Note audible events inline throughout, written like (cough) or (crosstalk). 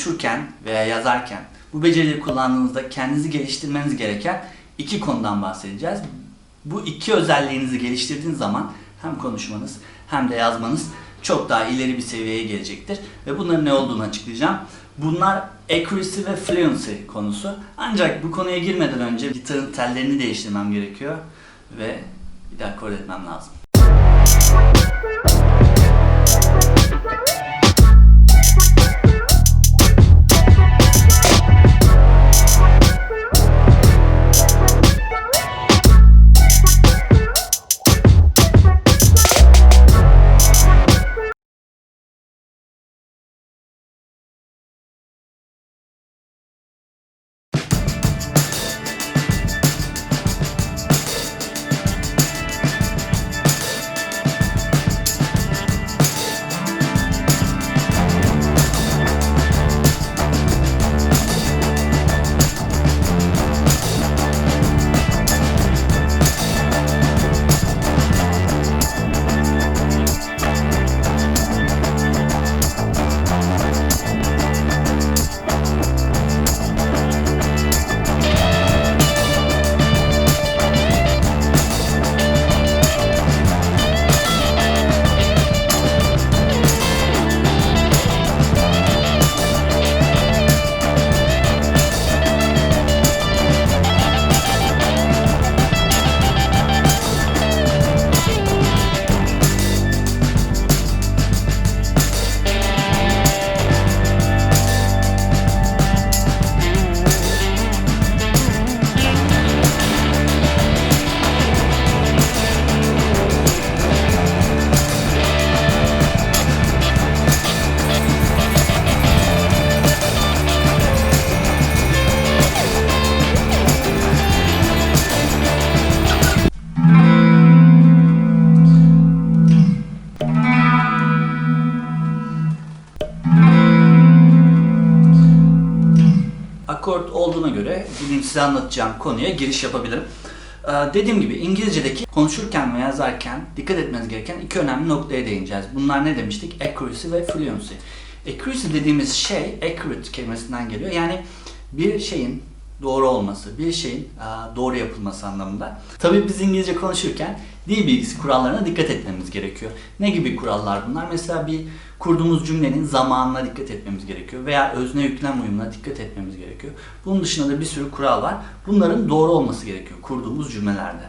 Konuşurken veya yazarken bu becerileri kullandığınızda kendinizi geliştirmeniz gereken iki konudan bahsedeceğiz. Bu iki özelliğinizi geliştirdiğiniz zaman hem konuşmanız hem de yazmanız çok daha ileri bir seviyeye gelecektir. Ve bunların ne olduğunu açıklayacağım. Bunlar accuracy ve fluency konusu. Ancak bu konuya girmeden önce gitarın tellerini değiştirmem gerekiyor ve bir de akord etmem lazım. Göre bugün size anlatacağım konuya giriş yapabilirim. Ee, dediğim gibi İngilizce'deki konuşurken ve yazarken dikkat etmeniz gereken iki önemli noktaya değineceğiz. Bunlar ne demiştik? Accuracy ve fluency. Accuracy dediğimiz şey, accurate kelimesinden geliyor. Yani bir şeyin doğru olması, bir şeyin e, doğru yapılması anlamında. Tabii biz İngilizce konuşurken dil bilgisi kurallarına dikkat etmemiz gerekiyor. Ne gibi kurallar bunlar? Mesela bir kurduğumuz cümlenin zamanına dikkat etmemiz gerekiyor veya özne yüklem uyumuna dikkat etmemiz gerekiyor. Bunun dışında da bir sürü kural var. Bunların doğru olması gerekiyor kurduğumuz cümlelerde.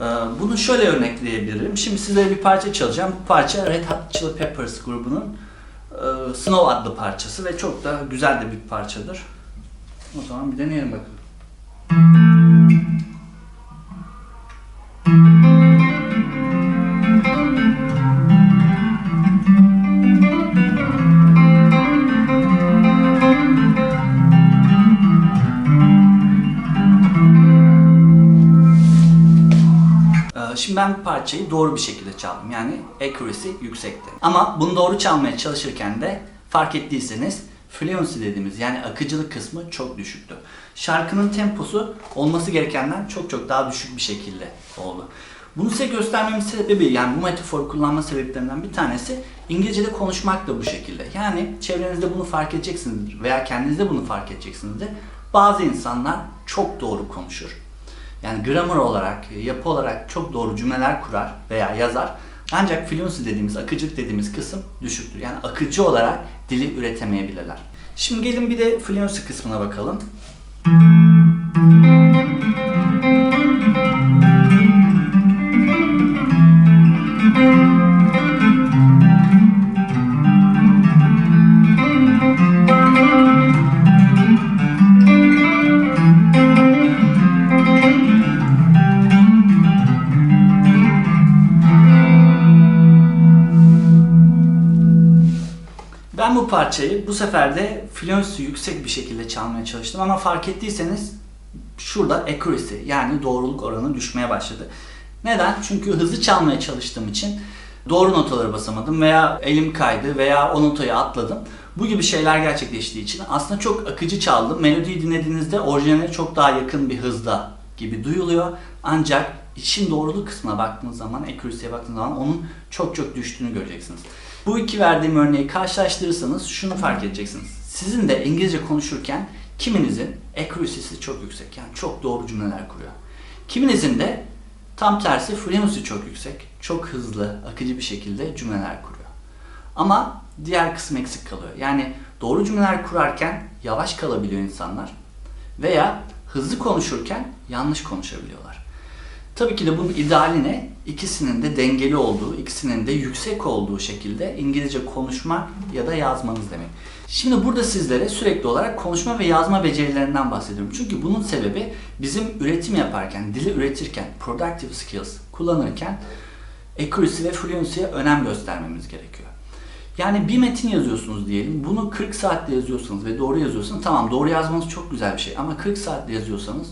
Ee, Bunu şöyle örnekleyebilirim. Şimdi size bir parça çalacağım. Bu parça Red Hot Chili Peppers grubunun e, Snow adlı parçası ve çok da güzel de bir parçadır. O zaman bir deneyelim bakalım. Ee, Şimdi ben parçayı doğru bir şekilde çaldım. Yani accuracy yüksekti. Ama bunu doğru çalmaya çalışırken de fark ettiyseniz fluency dediğimiz yani akıcılık kısmı çok düşüktü. Şarkının temposu olması gerekenden çok çok daha düşük bir şekilde oldu. Bunu size göstermemin sebebi yani bu metaforu kullanma sebeplerinden bir tanesi İngilizce'de konuşmak da bu şekilde. Yani çevrenizde bunu fark edeceksinizdir veya kendinizde bunu fark edeceksinizdir. Bazı insanlar çok doğru konuşur. Yani grammar olarak, yapı olarak çok doğru cümleler kurar veya yazar. Ancak fluency dediğimiz, akıcılık dediğimiz kısım düşüktür. Yani akıcı olarak dili üretemeyebilirler. Şimdi gelin bir de fluency kısmına bakalım. Ben parçayı bu sefer de fluency yüksek bir şekilde çalmaya çalıştım ama fark ettiyseniz şurada accuracy yani doğruluk oranı düşmeye başladı. Neden? Çünkü hızlı çalmaya çalıştığım için doğru notaları basamadım veya elim kaydı veya o notayı atladım. Bu gibi şeyler gerçekleştiği için aslında çok akıcı çaldım. Melodiyi dinlediğinizde orijinaline çok daha yakın bir hızda gibi duyuluyor. Ancak işin doğruluk kısmına baktığınız zaman, accuracy'ye baktığınız zaman onun çok çok düştüğünü göreceksiniz. Bu iki verdiğim örneği karşılaştırırsanız şunu fark edeceksiniz. Sizin de İngilizce konuşurken kiminizin accuracy'si çok yüksek. Yani çok doğru cümleler kuruyor. Kiminizin de tam tersi fluency çok yüksek. Çok hızlı, akıcı bir şekilde cümleler kuruyor. Ama diğer kısım eksik kalıyor. Yani doğru cümleler kurarken yavaş kalabiliyor insanlar veya hızlı konuşurken yanlış konuşabiliyorlar. Tabii ki de bunun ideali ne? İkisinin de dengeli olduğu, ikisinin de yüksek olduğu şekilde İngilizce konuşma ya da yazmanız demek. Şimdi burada sizlere sürekli olarak konuşma ve yazma becerilerinden bahsediyorum. Çünkü bunun sebebi bizim üretim yaparken, dili üretirken, productive skills kullanırken accuracy ve fluency'ye önem göstermemiz gerekiyor. Yani bir metin yazıyorsunuz diyelim. Bunu 40 saatte yazıyorsanız ve doğru yazıyorsanız tamam doğru yazmanız çok güzel bir şey ama 40 saatte yazıyorsanız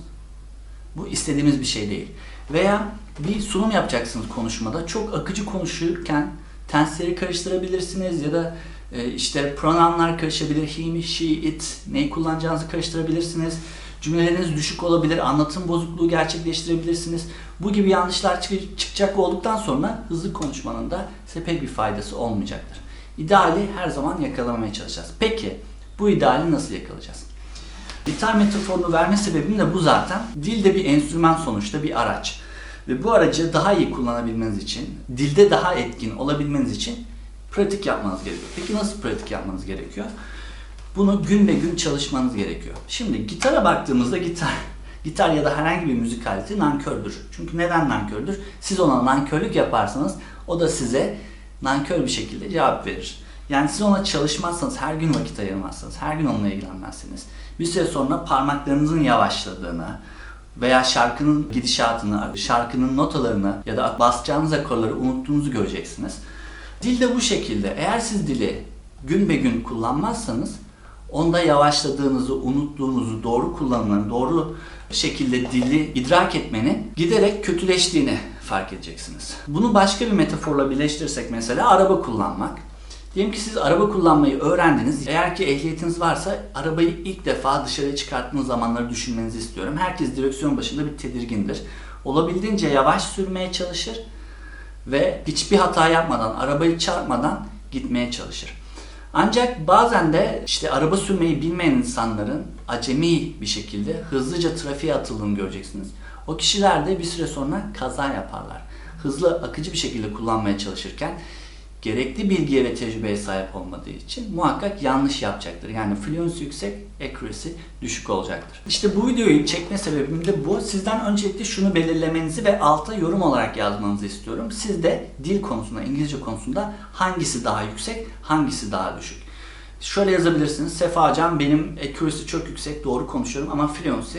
bu istediğimiz bir şey değil. Veya bir sunum yapacaksınız konuşmada. Çok akıcı konuşurken tensleri karıştırabilirsiniz ya da e, işte pronounlar karışabilir. He, me, she, it neyi kullanacağınızı karıştırabilirsiniz. Cümleleriniz düşük olabilir. Anlatım bozukluğu gerçekleştirebilirsiniz. Bu gibi yanlışlar çık- çıkacak olduktan sonra hızlı konuşmanın da size bir faydası olmayacaktır. İdeali her zaman yakalamaya çalışacağız. Peki bu ideali nasıl yakalayacağız? Gitar metaforunu verme sebebim de bu zaten. Dil de bir enstrüman sonuçta bir araç. Ve bu aracı daha iyi kullanabilmeniz için, dilde daha etkin olabilmeniz için pratik yapmanız gerekiyor. Peki nasıl pratik yapmanız gerekiyor? Bunu gün ve gün çalışmanız gerekiyor. Şimdi gitara baktığımızda gitar (laughs) gitar ya da herhangi bir müzik aleti nankördür. Çünkü neden nankördür? Siz ona nankörlük yaparsanız o da size nankör bir şekilde cevap verir. Yani siz ona çalışmazsanız, her gün vakit ayırmazsanız, her gün onunla ilgilenmezseniz bir süre sonra parmaklarınızın yavaşladığını veya şarkının gidişatını, şarkının notalarını ya da basacağınız akorları unuttuğunuzu göreceksiniz. Dil de bu şekilde. Eğer siz dili gün be gün kullanmazsanız onda yavaşladığınızı, unuttuğunuzu, doğru kullanmanın, doğru şekilde dili idrak etmenin giderek kötüleştiğini fark edeceksiniz. Bunu başka bir metaforla birleştirirsek mesela araba kullanmak. Diyelim ki siz araba kullanmayı öğrendiniz. Eğer ki ehliyetiniz varsa arabayı ilk defa dışarıya çıkarttığınız zamanları düşünmenizi istiyorum. Herkes direksiyon başında bir tedirgindir. Olabildiğince yavaş sürmeye çalışır ve hiçbir hata yapmadan, arabayı çarpmadan gitmeye çalışır. Ancak bazen de işte araba sürmeyi bilmeyen insanların acemi bir şekilde hızlıca trafiğe atıldığını göreceksiniz. O kişiler de bir süre sonra kaza yaparlar. Hızlı, akıcı bir şekilde kullanmaya çalışırken gerekli bilgiye ve tecrübeye sahip olmadığı için muhakkak yanlış yapacaktır. Yani fluency yüksek, accuracy düşük olacaktır. İşte bu videoyu çekme sebebim de bu. Sizden öncelikle şunu belirlemenizi ve alta yorum olarak yazmanızı istiyorum. Siz de dil konusunda, İngilizce konusunda hangisi daha yüksek, hangisi daha düşük? Şöyle yazabilirsiniz. Sefa hocam benim accuracy çok yüksek, doğru konuşuyorum ama fluency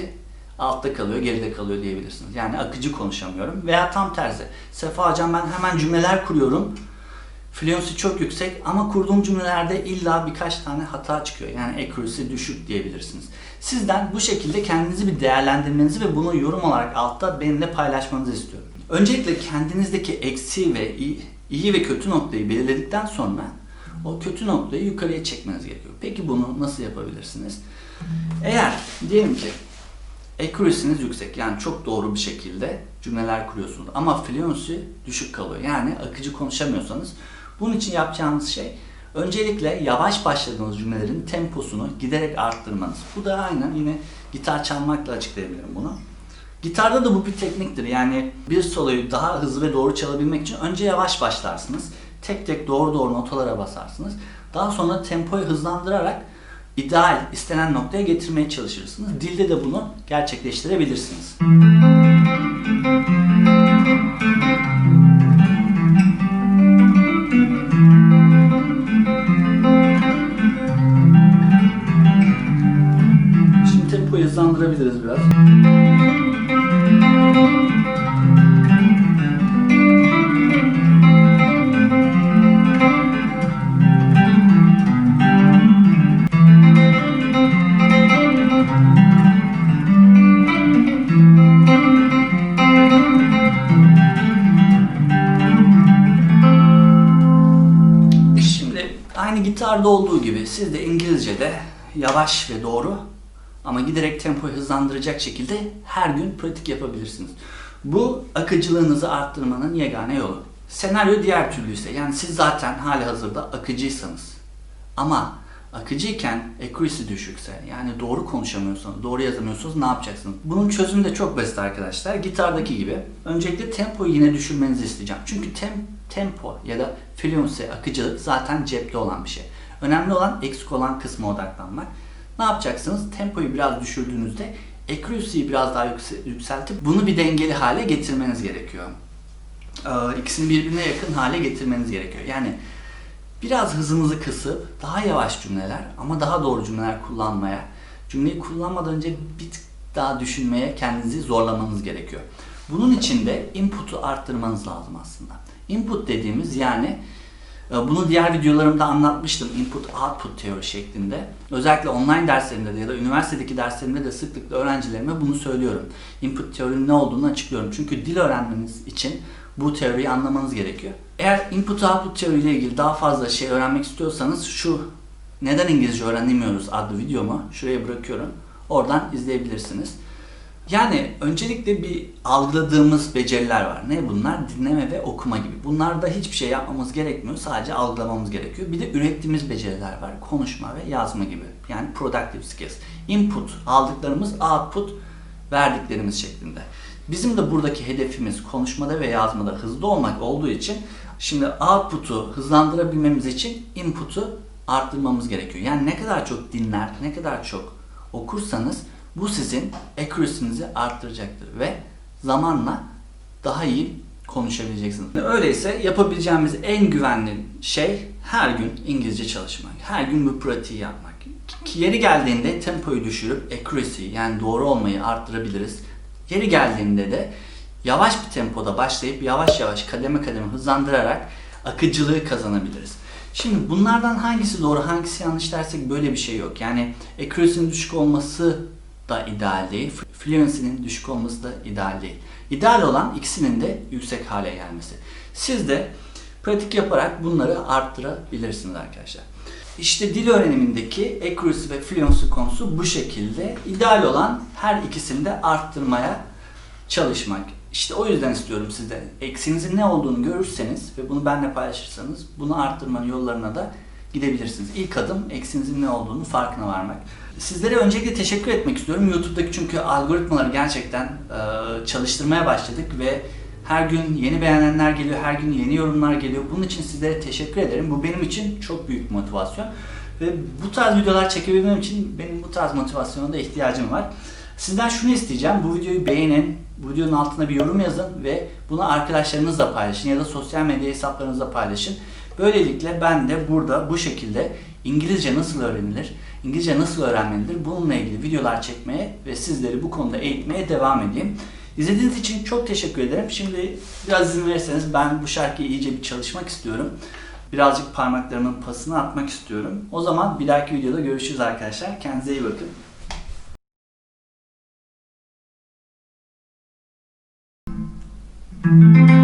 altta kalıyor, geride kalıyor diyebilirsiniz. Yani akıcı konuşamıyorum. Veya tam tersi. Sefa hocam ben hemen cümleler kuruyorum. Fluency çok yüksek ama kurduğum cümlelerde illa birkaç tane hata çıkıyor. Yani accuracy düşük diyebilirsiniz. Sizden bu şekilde kendinizi bir değerlendirmenizi ve bunu yorum olarak altta benimle paylaşmanızı istiyorum. Öncelikle kendinizdeki eksi ve iyi, iyi ve kötü noktayı belirledikten sonra o kötü noktayı yukarıya çekmeniz gerekiyor. Peki bunu nasıl yapabilirsiniz? Eğer diyelim ki accuracy'niz yüksek yani çok doğru bir şekilde cümleler kuruyorsunuz ama fluency düşük kalıyor. Yani akıcı konuşamıyorsanız bunun için yapacağınız şey öncelikle yavaş başladığınız cümlelerin temposunu giderek arttırmanız. Bu da aynen yine gitar çalmakla açıklayabilirim bunu. Gitarda da bu bir tekniktir. Yani bir soloyu daha hızlı ve doğru çalabilmek için önce yavaş başlarsınız. Tek tek doğru doğru notalara basarsınız. Daha sonra tempoyu hızlandırarak ideal, istenen noktaya getirmeye çalışırsınız. Dilde de bunu gerçekleştirebilirsiniz. Şimdi aynı gitarda olduğu gibi siz de İngilizce'de yavaş ve doğru ama giderek tempoyu hızlandıracak şekilde her gün pratik yapabilirsiniz. Bu akıcılığınızı arttırmanın yegane yolu. Senaryo diğer türlü ise yani siz zaten hali hazırda akıcıysanız ama akıcıyken accuracy düşükse yani doğru konuşamıyorsanız, doğru yazamıyorsanız ne yapacaksınız? Bunun çözümü de çok basit arkadaşlar. Gitardaki gibi. Öncelikle tempoyu yine düşürmenizi isteyeceğim. Çünkü tem, tempo ya da fluency, akıcılık zaten cepte olan bir şey. Önemli olan eksik olan kısma odaklanmak. Ne yapacaksınız? Tempoyu biraz düşürdüğünüzde accuracy'yi biraz daha yükse- yükseltip bunu bir dengeli hale getirmeniz gerekiyor. İkisini birbirine yakın hale getirmeniz gerekiyor. Yani biraz hızınızı kısıp daha yavaş cümleler ama daha doğru cümleler kullanmaya, cümleyi kullanmadan önce bir tık daha düşünmeye kendinizi zorlamanız gerekiyor. Bunun için de input'u arttırmanız lazım aslında. Input dediğimiz yani e, bunu diğer videolarımda anlatmıştım. Input output teori şeklinde. Özellikle online derslerimde de ya da üniversitedeki derslerimde de sıklıkla öğrencilerime bunu söylüyorum. Input teorinin ne olduğunu açıklıyorum. Çünkü dil öğrenmeniz için bu teoriyi anlamanız gerekiyor. Eğer input output teori ile ilgili daha fazla şey öğrenmek istiyorsanız şu neden İngilizce öğrenemiyoruz adlı videomu şuraya bırakıyorum. Oradan izleyebilirsiniz. Yani öncelikle bir algıladığımız beceriler var. Ne bunlar? Dinleme ve okuma gibi. Bunlarda hiçbir şey yapmamız gerekmiyor. Sadece algılamamız gerekiyor. Bir de ürettiğimiz beceriler var. Konuşma ve yazma gibi. Yani productive skills. Input aldıklarımız, output verdiklerimiz şeklinde. Bizim de buradaki hedefimiz konuşmada ve yazmada hızlı olmak olduğu için şimdi output'u hızlandırabilmemiz için input'u arttırmamız gerekiyor. Yani ne kadar çok dinler, ne kadar çok okursanız bu sizin accuracy'nizi arttıracaktır ve zamanla daha iyi konuşabileceksiniz. Öyleyse yapabileceğimiz en güvenli şey her gün İngilizce çalışmak. Her gün bu pratiği yapmak. Ki Yeri geldiğinde tempoyu düşürüp accuracy yani doğru olmayı arttırabiliriz. Yeri geldiğinde de yavaş bir tempoda başlayıp yavaş yavaş kademe kademe hızlandırarak akıcılığı kazanabiliriz. Şimdi bunlardan hangisi doğru, hangisi yanlış dersek böyle bir şey yok. Yani accuracy'nin düşük olması da ideal değil, fluency'nin düşük olması da ideal değil. İdeal olan ikisinin de yüksek hale gelmesi. Siz de pratik yaparak bunları arttırabilirsiniz arkadaşlar. İşte dil öğrenimindeki accuracy ve fluency konusu bu şekilde. İdeal olan her ikisini de arttırmaya çalışmak. İşte o yüzden istiyorum sizden. Eksinizin ne olduğunu görürseniz ve bunu benimle paylaşırsanız bunu arttırmanın yollarına da gidebilirsiniz. İlk adım eksinizin ne olduğunu farkına varmak. Sizlere öncelikle teşekkür etmek istiyorum. YouTube'daki çünkü algoritmaları gerçekten e, çalıştırmaya başladık ve her gün yeni beğenenler geliyor, her gün yeni yorumlar geliyor. Bunun için sizlere teşekkür ederim. Bu benim için çok büyük motivasyon. Ve bu tarz videolar çekebilmem için benim bu tarz motivasyona da ihtiyacım var. Sizden şunu isteyeceğim. Bu videoyu beğenin. Bu videonun altına bir yorum yazın ve bunu arkadaşlarınızla paylaşın ya da sosyal medya hesaplarınızda paylaşın. Böylelikle ben de burada bu şekilde İngilizce nasıl öğrenilir, İngilizce nasıl öğrenmelidir bununla ilgili videolar çekmeye ve sizleri bu konuda eğitmeye devam edeyim. İzlediğiniz için çok teşekkür ederim. Şimdi biraz izin verirseniz ben bu şarkıyı iyice bir çalışmak istiyorum. Birazcık parmaklarımın pasını atmak istiyorum. O zaman bir dahaki videoda görüşürüz arkadaşlar. Kendinize iyi bakın. Thank